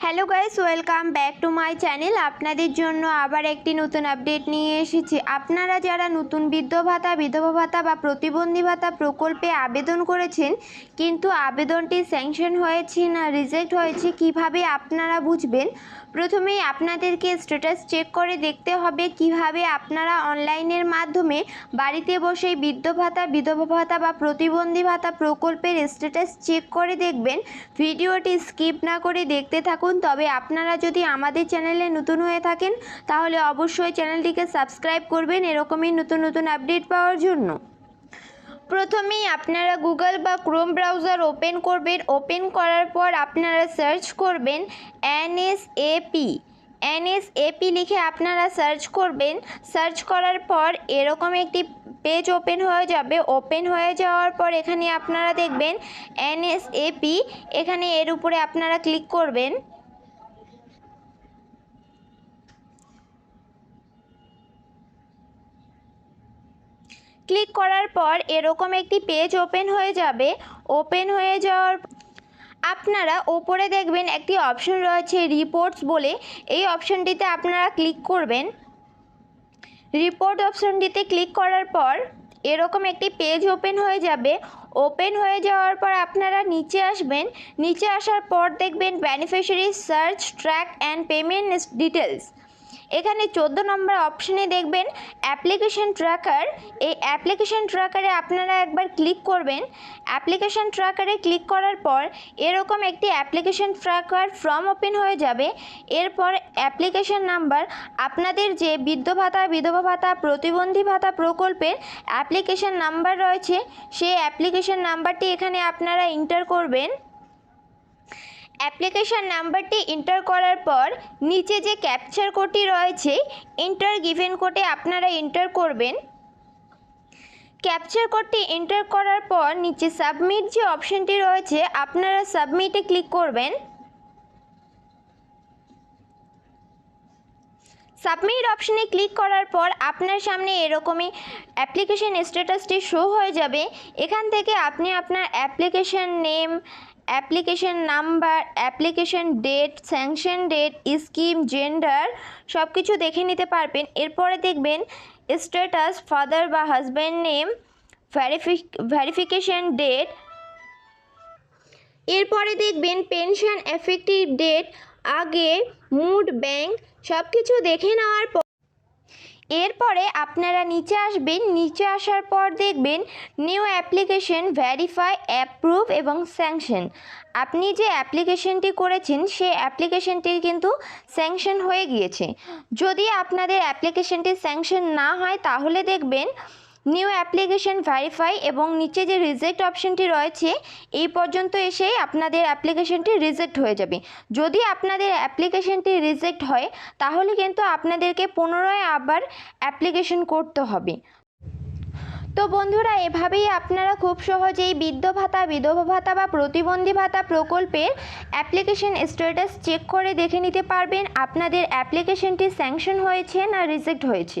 Hello guys welcome back to my channel আপনাদের জন্য আবার একটি নতুন আপডেট নিয়ে এসেছি। আপনারা যারা নতুন বৃদ্ধ ভাতা, বিধবা ভাতা বা প্রতিবন্ধী ভাতা প্রকল্পে আবেদন করেছেন, কিন্তু আবেদনটি স্যাংশন হয়েছে না রিজেক্ট হয়েছে, কীভাবে আপনারা বুঝবেন? প্রথমেই আপনাদেরকে স্ট্যাটাস চেক করে দেখতে হবে কীভাবে আপনারা অনলাইনের মাধ্যমে বাড়িতে বসেই বৃদ্ধ ভাতা, বিধবা ভাতা বা প্রতিবন্ধী ভাতা প্রকল্পের স্ট্যাটাস চেক করে দেখবেন। ভিডিওটি স্কিপ না করে দেখতে থাকুন। তবে আপনারা যদি আমাদের চ্যানেলে নতুন হয়ে থাকেন, তাহলে অবশ্যই চ্যানেলটিকে সাবস্ক্রাইব করবেন এরকমই নতুন নতুন আপডেট পাওয়ার জন্য। প্রথমেই আপনারা গুগল বা ক্রোম ব্রাউজার ওপেন করবেন। ওপেন করার পর আপনারা সার্চ করবেন এনএসএপি। এনএসএপি লিখে আপনারা সার্চ করবেন। সার্চ করার পর এরকম একটি পেজ ওপেন হয়ে যাবে। ওপেন হয়ে যাওয়ার পর এখানে আপনারা দেখবেন এনএসএপি। এখানে এর উপরে আপনারা ক্লিক করবেন। ক্লিক করার পর এরকম একটি পেজ ওপেন হয়ে যাবে। ওপেন হয়ে যাওয়ার আপনারা ওপরে দেখবেন একটি অপশন রয়েছে রিপোর্টস বলে। এই অপশনটিতে আপনারা ক্লিক করবেন। রিপোর্ট অপশনটিতে ক্লিক করার পর এরকম একটি পেজ ওপেন হয়ে যাবে। ওপেন হয়ে যাওয়ার পর আপনারা নিচে আসবেন। নিচে আসার পর দেখবেন beneficiary search track and payment details এখানে চোদ্দ নম্বর অপশানে দেখবেন অ্যাপ্লিকেশন ট্র্যাকার এই অ্যাপ্লিকেশন ট্র্যাকারে আপনারা একবার ক্লিক করবেন। অ্যাপ্লিকেশন ট্র্যাকারে ক্লিক করার পর এরকম একটি অ্যাপ্লিকেশন ট্র্যাকার ফর্ম ওপেন হয়ে যাবে। এরপর অ্যাপ্লিকেশন নাম্বার আপনাদের যে বৃদ্ধ ভাতা, বিধবা ভাতা, প্রতিবন্ধী ভাতা প্রকল্পের অ্যাপ্লিকেশন নাম্বার রয়েছে, সেই অ্যাপ্লিকেশন নাম্বারটি এখানে আপনারা ইন্টার করবেন। অ্যাপ্লিকেশন নাম্বারটি এন্টার করার পর নিচে যে ক্যাপচার কোডটি রয়েছে, এন্টার গিভেন কোডে আপনারা এন্টার করবেন। ক্যাপচার কোডটি এন্টার করার পর নিচে সাবমিট যে অপশনটি রয়েছে, আপনারা সাবমিটে ক্লিক করবেন। সাবমিট অপশনে ক্লিক করার পর আপনার সামনে এরকমই অ্যাপ্লিকেশন স্ট্যাটাসটি শো হয়ে যাবে। এখান থেকে আপনি আপনার application name application number, application date, sanction date, scheme, gender সব কিছু দেখে নিতে পারবেন। এরপরে দেখবেন স্ট্যাটাস, ফাদার বা হাজব্যান্ড নেম ভ্যারিফিক ভ্যারিফিকেশন ডেট। এরপরে দেখবেন pension, effective date, age, mode, bank সব কিছু দেখে নেওয়ার পর এরপরে আপনারা নিচে আসবেন, নিচে আসার পর দেখবেন নিউ অ্যাপ্লিকেশন ভ্যারিফাই অ্যাপ্রুভ এবং স্যাংশন আপনি যে অ্যাপ্লিকেশনটি করেছেন, সেই অ্যাপ্লিকেশনটি কিন্তু স্যাংশন হয়ে গিয়েছে। যদি আপনাদের অ্যাপ্লিকেশনটি স্যাংশন না হয়, তাহলে দেখবেন নিউ অ্যাপ্লিকেশন ভ্যারিফাই এবং নিচে যে রিজেক্ট অপশনটি রয়েছে, এই পর্যন্ত এসে আপনাদের অ্যাপ্লিকেশনটি রিজেক্ট হয়ে যাবে। যদি আপনাদের অ্যাপ্লিকেশনটি রিজেক্ট হয়, তাহলে কিন্তু আপনাদেরকে পুনরায় আবার অ্যাপ্লিকেশন করতে হবে। তো বন্ধুরা, এভাবেই আপনারা খুব সহজেই বৃদ্ধ ভাতা, বিধবা ভাতা বা প্রতিবন্ধী ভাতা প্রকল্পের অ্যাপ্লিকেশন স্ট্যাটাস চেক করে দেখে নিতে পারবেন। আপনাদের অ্যাপ্লিকেশনটি স্যাংশন হয়েছে না রিজেক্ট হয়েছে।